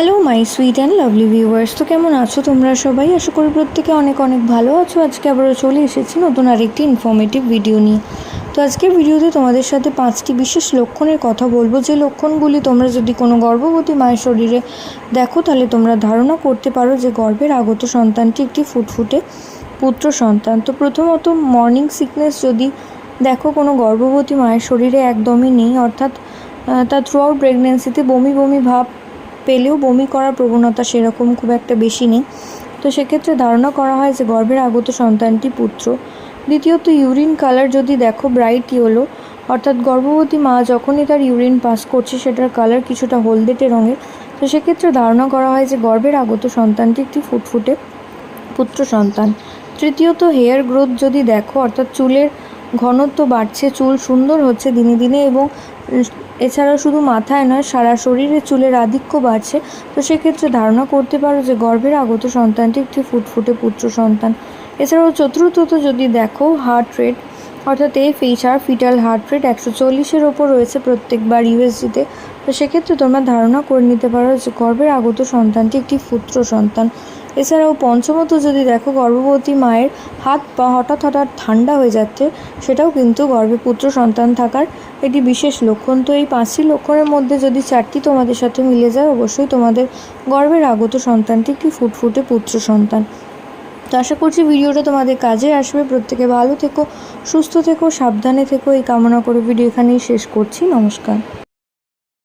Hello my sweet and lovely viewers তো কেমন আছো তোমরা সবাই? আশা করি প্রত্যেকে অনেক অনেক ভালো আছো। আজকে আবারও চলে এসেছি নতুন আরেকটি ইনফর্মেটিভ ভিডিও নিয়ে। তো আজকের ভিডিওতে তোমাদের সাথে পাঁচটি বিশেষ লক্ষণের কথা বলব। যে লক্ষণগুলি তোমরা যদি কোনো গর্ভবতী মায়ের শরীরে দেখো, তাহলে তোমরা ধারণা করতে পারো যে গর্ভের আগত সন্তানটি একটি ফুটফুটে পুত্র সন্তান। তো প্রথমত মর্নিং সিকনেস যদি দেখো, কোনো গর্ভবতী মায়ের শরীরে একদমই নেই। অর্থাৎ তার থ্রু আউট প্রেগনেন্সিতে বমি বমি ভাব পেলেও বমি করার প্রবণতা সেরকম খুব একটা বেশি নেই। তো সেক্ষেত্রে ধারণা করা হয় যে গর্ভের আগত সন্তানটি পুত্র। দ্বিতীয়ত, ইউরিন কালার যদি দেখো ব্রাইট ইয়েলো অর্থাৎ গর্ভবতী মা যখনই তার ইউরিন পাস করছে সেটার কালার কিছুটা হলদেটে রঙের। তো সেক্ষেত্রে ধারণা করা হয় যে গর্ভের আগত সন্তানটি একটি ফুটফুটে পুত্র সন্তান। তৃতীয়ত হেয়ার গ্রোথ যদি দেখো, অর্থাৎ চুলের ঘনত্ব বাড়ছে, চুল সুন্দর হচ্ছে দিনে দিনে এবং এছাড়া শুধু মাথায় নয়, সারা শরীরে চুলের আধিক্য বাড়ছে। তো সেক্ষেত্রে ধারণা করতে পারো যে গর্ভের আগত সন্তানটি একটি ফুটফুটে পুত্র সন্তান। এছাড়াও চতুর্থত যদি দেখো হার্ট রেট অর্থাৎ এই ফিচার ফিটাল হার্ট রেট একশো চল্লিশের ওপর রয়েছে প্রত্যেকবার ইউএসজিতে তো সেক্ষেত্রে তোমরা ধারণা করে নিতে পারো যে গর্ভের আগত সন্তানটি একটি পুত্র সন্তান। এছাড়াও পঞ্চমত যদি দেখো, গর্ভবতী মায়ের হাত পা হঠাৎ হঠাৎ ঠান্ডা হয়ে যাচ্ছে, সেটাও কিন্তু গর্ভে পুত্র সন্তান থাকার এটি বিশেষ লক্ষণ। তো এই পাঁচটি লক্ষণের মধ্যে যদি চারটি তোমাদের সাথে মিলে যায়, অবশ্যই তোমাদের গর্ভের আগত সন্তানটি একটি ফুটফুটে পুত্র সন্তান। তো আশা করছি ভিডিওটা তোমাদের কাজে আসবে। প্রত্যেকে ভালো থেকো, সুস্থ থেকো, সাবধানে থেকো। এই কামনা করে ভিডিও এখানেই শেষ করছি। নমস্কার।